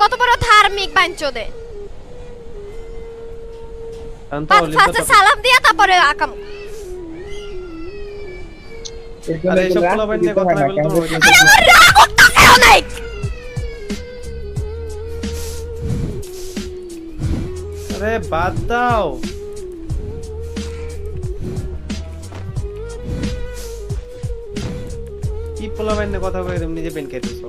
কত বড় ধার্মিক বাঞ্চদে। সালাম দিয়া তারপরে আকাম। আরে নিয়ে কথা বলতে হবে। আরে আমার রাগ উঠতেছে অনেক। আরে বাদ দাও। কি নিয়ে কথা কই তুমি নিজে পেন খাইতেছো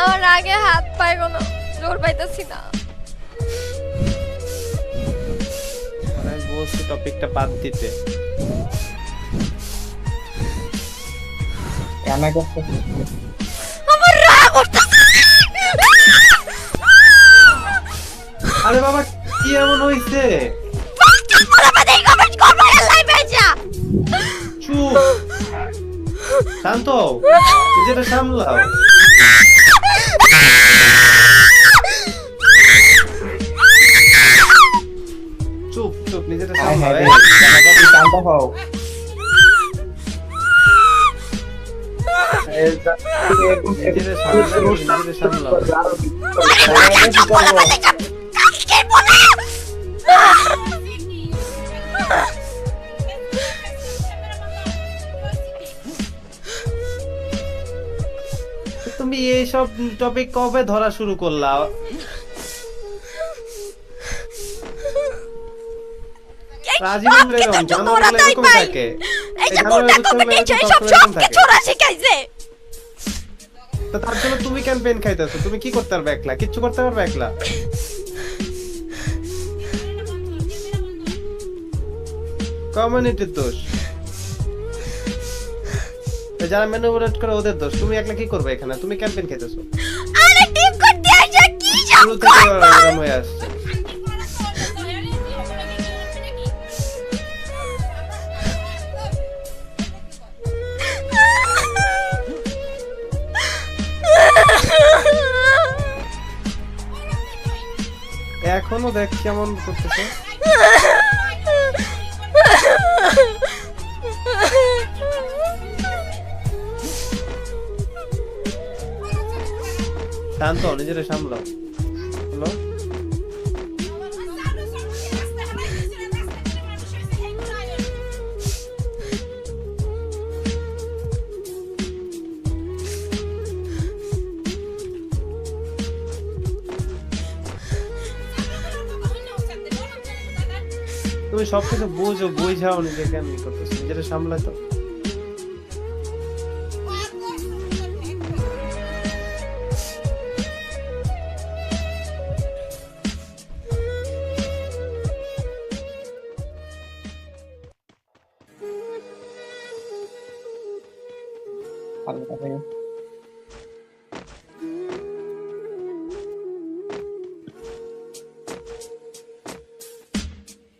আমার আগে হাত পায় কোনো জোর পাইতেছি না। মানে বলছি টপিকটা বাদ দিতে। আমার রাগ উঠতেছে আরে বাবা কি এমন হইছে? চুপ। শান্ত। নিজেটা সামলাও। তুমি এইসব টপিক কবে ধরা শুরু করলা? রাজীবন এরকম জানোয়ার এরকম থাকে? এই যে মোটা গেছে এরকম সব সব কিছু ওরা শিখাইছে। তো তার জন্য তুমি কেন পেন খাইতেছো তুমি কি করতে পারবে একলা? কিচ্ছু করতে পারবে একলা? কমিউনিটির দোষ। যারা ম্যানুপুলেট করে ওদের দোষ তুমি একলা কি করবে এখানে? তুমি কেন পেন খাইতেছো। আরে টিম করতে আসে কি সব এখনও দেখ কেমন করতেছে। শান্ত নিজেরা সামলাও। তুমি সবকিছু বুঝো বুঝাও নিজেকে আমি করতেছি নিজেরা সামলাই তো।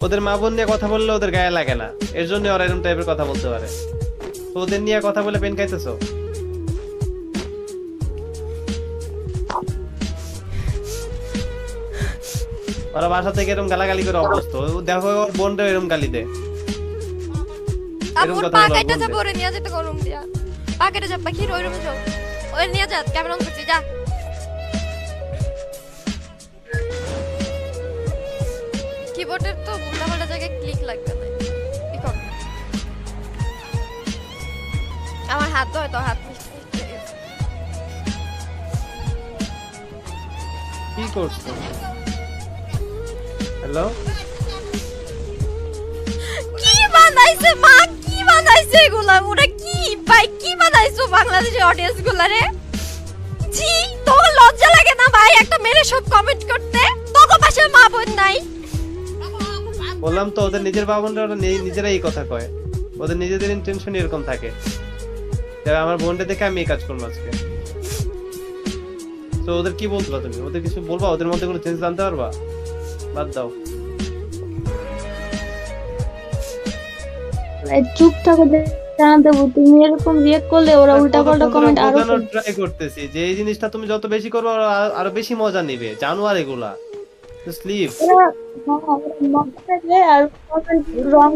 ওদের মা বোন নিয়ে কথা বললে ওদের গায়ে লাগে না। এর জন্য ওরা এরকম টাইপের কথা বলতে পারে। তো ওদের নিয়ে কথা বলে পেন খাইতেছো? ওরা বাসা থেকে এরকম গালাগালি করে অবস্থ দেখো ওর বোনটা এরকম গালি দেয়। এরকম আমার কথা পা বলা কাইটা বন্ধ। যাব ওরে নিয়ে যেতে গরম দিয়া। পা কেটে যাব পাখি ওই রুমে যাও। ওই নিয়ে যা ক্যামেরা অন করছি যা। কিবোর্ডের তো উল্টা পাল্টা জায়গায় ক্লিক লাগবে না। আমার হাত তো হয়তো হাত। কি করছ? হ্যালো কি বানাইছে মা? কি বানাইছে এগুলা? ওরা কি? ভাই কি বানাইছো বাংলাদেশের অডিয়েন্সগুলা রে জি তোর লজ্জা লাগে না ভাই? একটা মেরে সব কমেন্ট করতে। বললাম তো ওদের নিজের বাবনরা ওরা নিজেরাই এই কথা কয়। ওদের নিজেদের ইন্টেনশন এরকম থাকে। তবে আমার বোনটা দেখে আমি এই কাজ করব আজকে। তো ওদের কি বলতো তুমি? ওদের কিছু বলবা? ওদের মধ্যে কোনো চেঞ্জ জানতে পারবা? বাদ দাও। চুপ থাকো তুমি এরকম রিয়েক্ট করলে ওরা উল্টা কমেন্ট আরও ট্রাই করতেছি। যে এই জিনিসটা তুমি যত বেশি করবে ওরা আরও বেশি মজা নিবে। জানোয়ার এগুলা। স্লিপ ওরা হ্যাঁ, ওরা মজা থাকবে আর রং